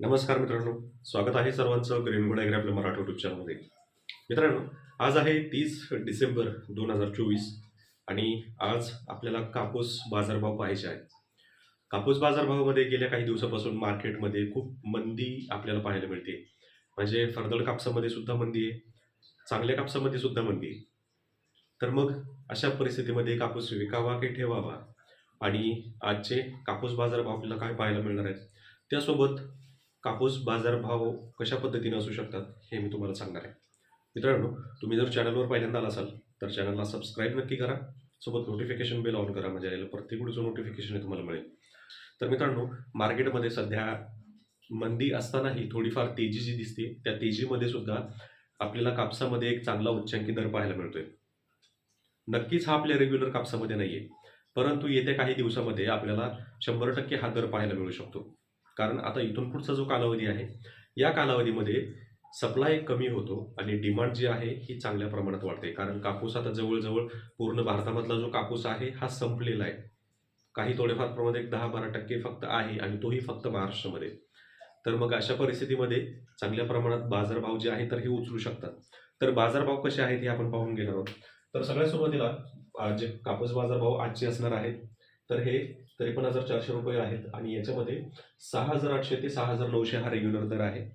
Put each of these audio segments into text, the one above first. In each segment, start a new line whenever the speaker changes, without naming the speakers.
नमस्कार मित्रांनो स्वागत आहे सर्वांचं ग्रीनगुड ॲग्री आपल्या मराठी यूट्यूब चॅनलमध्ये मित्रांनो आज आहे तीस डिसेंबर दोन हजार चोवीस आणि आज आपल्याला कापूस बाजारभाव पाहायचे आहे कापूस बाजारभावामध्ये गेल्या काही दिवसापासून मार्केटमध्ये खूप मंदी आपल्याला पाहायला मिळते. म्हणजे फरदळ कापसामध्ये सुद्धा मंदी आहे चांगल्या कापसामध्ये सुद्धा मंदी आहे. तर मग अशा परिस्थितीमध्ये कापूस विकावा की ठेवावा? आणि आजचे कापूस बाजारभाव आपल्याला काय पाहायला मिळणार आहेत? त्यासोबत कापूस बाजारभाव कशा पद्धतीने असू शकतात हे मी तुम्हाला सांगणार आहे. मित्रांनो तुम्ही जर चॅनलवर पहिल्यांदा आला असाल तर चॅनलला सबस्क्राईब नक्की करा. सोबत नोटिफिकेशन बेल ऑन करा म्हणजे याला प्रत्येक व्हिडिओचं नोटिफिकेशन हे तुम्हाला मिळेल. तर मित्रांनो मार्केटमध्ये सध्या मंदी असतानाही थोडीफार तेजी जी दिसते त्या तेजीमध्ये सुद्धा आपल्याला कापसामध्ये एक चांगला उच्चांकी दर पाहायला मिळतोय. नक्कीच हा आपल्या रेग्युलर कापसामध्ये नाही आहे परंतु येत्या काही दिवसामध्ये आपल्याला शंभर टक्के हा दर पाहायला मिळू शकतो. कारण आता इथून पुढचा जो कालावधी आहे या कालावधीमध्ये सप्लाय कमी होतो आणि डिमांड जी आहे ही चांगल्या प्रमाणात वाढते. कारण कापूस आता जवळजवळ पूर्ण भारतामधला जो कापूस आहे हा संपलेला आहे. काही थोडेफार प्रमाणात एक दहा बारा टक्के फक्त आहे आणि तोही फक्त महाराष्ट्रामध्ये. तर मग अशा परिस्थितीमध्ये चांगल्या प्रमाणात बाजारभाव जे आहे तर हे उचलू शकतात. तर बाजारभाव कसे आहेत हे आपण पाहून घेणार आहोत. तर सगळ्यात सुरुवातीला जे कापूस बाजारभाव आजचे असणार आहेत तर हे त्रेपन्न हजार चारशे रुपये आहेत आणि याच्यामध्ये सहा हजार आठशे ते सहा हजार नऊशे हा रेग्युलर दर आहे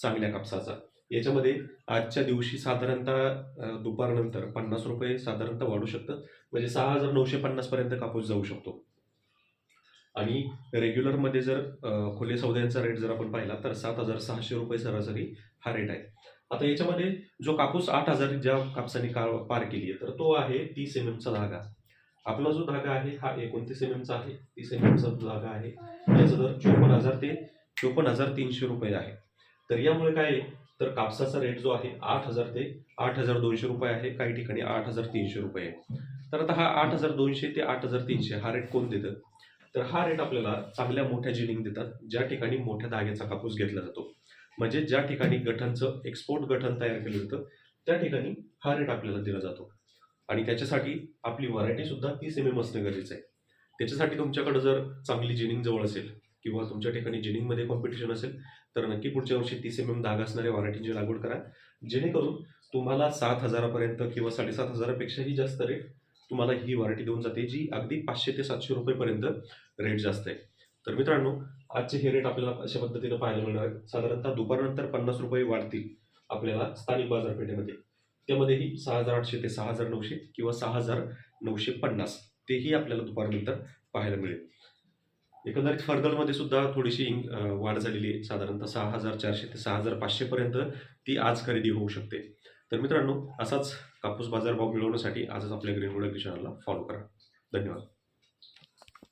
चांगल्या कापसाचा. याच्यामध्ये आजच्या दिवशी साधारणतः दुपारनंतर पन्नास रुपये साधारणतः वाढू शकतं. म्हणजे सहा हजार नऊशे पन्नासपर्यंत कापूस जाऊ शकतो. आणि रेग्युलरमध्ये जर खुले सौद्यांचा रेट जर आपण पाहिला तर सात हजार सहाशे रुपये सरासरी हा रेट आहे. आता याच्यामध्ये जो कापूस आठ हजार ज्या कापसाने का पार केली आहे तर तो आहे तीस एम एमचा धागा. आपला जो धागा आहे हा एकोणतीस एम एमचा आहे. तीस एम एमचा धागा आहे त्याचं दर चोपन्न हजार ते चोपन्न हजार तीनशे रुपये आहे. तर यामुळे काय आहे? तर कापसाचा रेट जो आहे आठ हजार ते आठ हजार दोनशे रुपये आहे. काही ठिकाणी आठ हजार तीनशे रुपये आहे. तर आता हा आठ हजार दोनशे ते आठ हजार तीनशे हा रेट कोण देतं? तर हा रेट आपल्याला चांगल्या मोठ्या जिनिंग देतात ज्या ठिकाणी मोठ्या धाग्याचा कापूस घेतला जातो. म्हणजे ज्या ठिकाणी गठनचं एक्सपोर्ट गठन तयार केलं जातं त्या ठिकाणी हा रेट आपल्याला दिला जातो. आणि त्याच्यासाठी आपली व्हरायटी सुद्धा तीस एम एम असणं गरजेचं आहे. त्याच्यासाठी तुमच्याकडे जर चांगली जिनिंग जवळ असेल किंवा तुमच्या ठिकाणी जिनिंगमध्ये कॉम्पिटिशन असेल तर नक्की पुढच्या वर्षी तीस एम एम धाग असणाऱ्या व्हरायटींची लागवड करा. जेणेकरून तुम्हाला सात हजारापर्यंत किंवा साडेसात हजारापेक्षाही जास्त रेट तुम्हाला ही व्हरायटी देऊन जाते जी अगदी पाचशे ते सातशे रुपयेपर्यंत रेट जास्त आहे. तर मित्रांनो आजचे हे रेट आपल्याला अशा पद्धतीनं पाहायला मिळणार साधारणतः दुपारनंतर पन्नास रुपये वाढतील आपल्याला स्थानिक बाजारपेठेमध्ये. त्यामध्येही सहा हजार आठशे ते सहा हजार नऊशे किंवा सहा हजार नऊशे पन्नास तेही आपल्याला दुपारनंतर पाहायला मिळेल. एकंदरीत फर्दरमध्ये सुद्धा थोडीशी वाढ झालेली आहे. साधारणतः सहा हजार चारशे ते सहा हजार पाचशेपर्यंत ती आज खरेदी होऊ शकते. तर मित्रांनो असाच कापूस बाजार भाव मिळवण्यासाठी आजच आपल्या ग्रीन चॅनलला फॉलो करा. धन्यवाद.